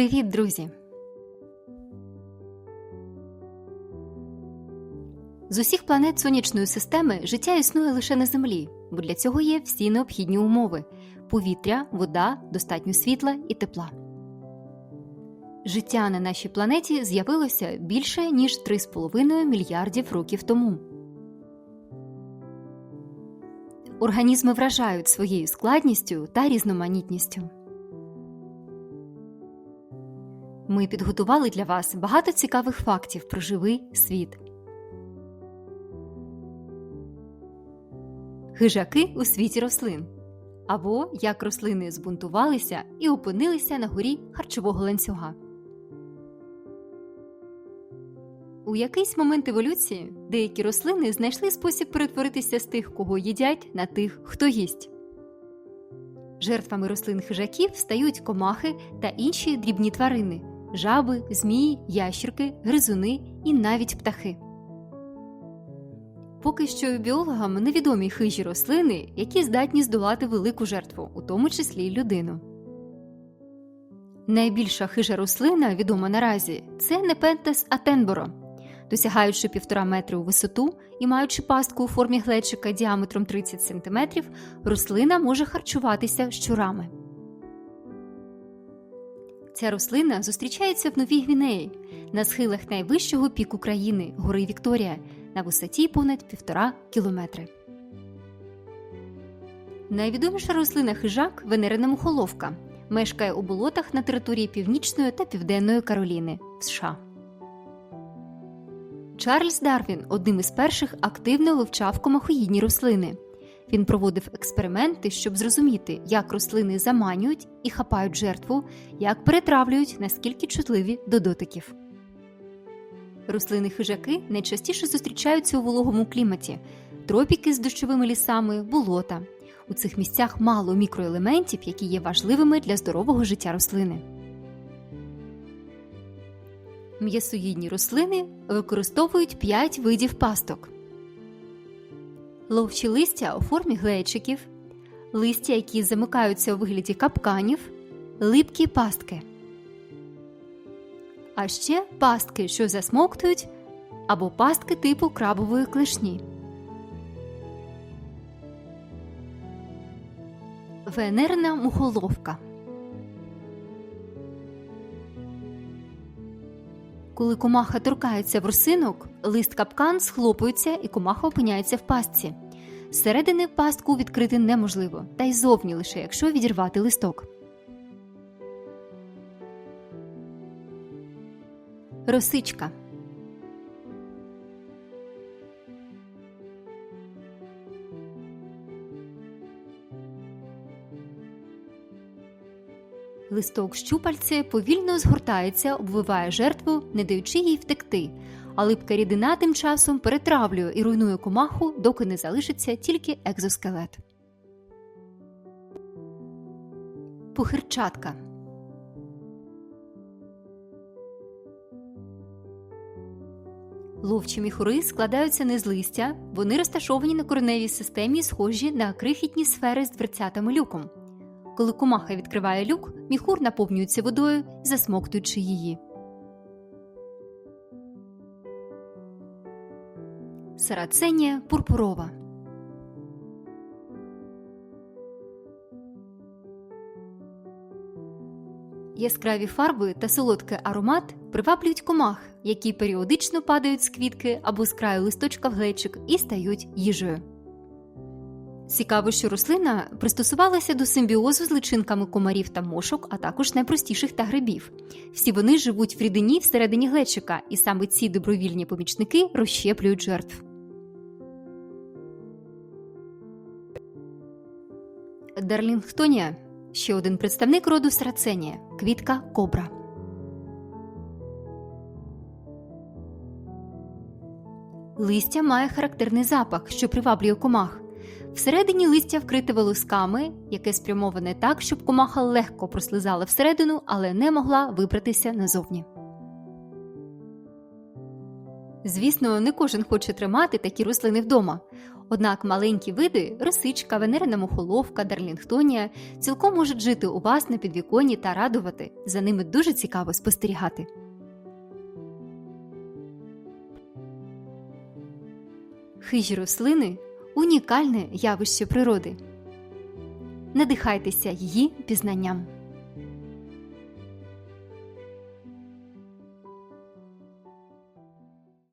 Привіт, друзі! З усіх планет сонячної системи життя існує лише на Землі, бо для цього є всі необхідні умови: повітря, вода, достатньо світла і тепла. Життя на нашій планеті з'явилося більше ніж 3,5 мільярдів років тому. Організми вражають своєю складністю та різноманітністю. Ми підготували для вас багато цікавих фактів про живий світ. Хижаки у світі рослин. Або як рослини збунтувалися і опинилися на горі харчового ланцюга. У якийсь момент еволюції деякі рослини знайшли спосіб перетворитися з тих, кого їдять, на тих, хто їсть. Жертвами рослин хижаків стають комахи та інші дрібні тварини жаби, змії, ящірки, гризуни і навіть птахи. Поки що біологам невідомі хижі рослини, які здатні здолати велику жертву, у тому числі й людину. Найбільша хижа рослина, відома наразі, це Непентес атенборо. Досягаючи півтора метри у висоту і маючи пастку у формі глечика діаметром 30 см, рослина може харчуватися щурами. Ця рослина зустрічається в Новій Гвінеї на схилах найвищого піку країни гори Вікторія на висоті понад півтора кілометри. Найвідоміша рослина хижак венерина мухоловка. Мешкає у болотах на території Північної та Південної Кароліни в США. Чарльз Дарвін одним із перших активно вивчав комахоїдні рослини. Він проводив експерименти, щоб зрозуміти, як рослини заманюють і хапають жертву, як перетравлюють, наскільки чутливі до дотиків. Рослини хижаки найчастіше зустрічаються у вологому кліматі, тропіки з дощовими лісами, болота. У цих місцях мало мікроелементів, які є важливими для здорового життя рослини. М'ясоїдні рослини використовують 5 видів пасток. Ловчі листя у формі глечиків, листя, які замикаються у вигляді капканів, липкі пастки. А ще пастки, що засмоктують, або пастки типу крабової клешні. Венерна мухоловка. Коли комаха торкається ворсинок, лист капкан схлопується і комаха опиняється в пастці. Зсередини пастку відкрити неможливо, та й зовні лише якщо відірвати листок. Росичка. Листок щупальце повільно згортається, обвиває жертву, не даючи їй втекти, а липка рідина тим часом перетравлює і руйнує комаху, доки не залишиться тільки екзоскелет. Пухирчатка Ловчі міхури складаються не з листя, вони розташовані на кореневій системі, схожі на крихітні сфери з дверцятами люком. Коли комаха відкриває люк, міхур наповнюється водою, засмоктуючи її. Сараценія пурпурова. Яскраві фарби та солодкий аромат приваблюють комах, які періодично падають з квітки або з краю листочка в глечик і стають їжею. Цікаво, що рослина пристосувалася до симбіозу з личинками комарів та мошок, а також найпростіших та грибів. Всі вони живуть в рідині всередині глечика, і саме ці добровільні помічники розщеплюють жертв. Дарлінгтонія ще один представник роду Сраценія квітка кобра. Листя має характерний запах, що приваблює комах. Всередині листя вкрите волосками, яке спрямоване так, щоб комаха легко прослизала всередину, але не могла вибратися назовні. Звісно, не кожен хоче тримати такі рослини вдома. Однак маленькі види росичка, венерина мухоловка, дарлінгтонія цілком можуть жити у вас на підвіконні та радувати. За ними дуже цікаво спостерігати. Хижі рослини унікальне явище природи. Надихайтеся її пізнанням.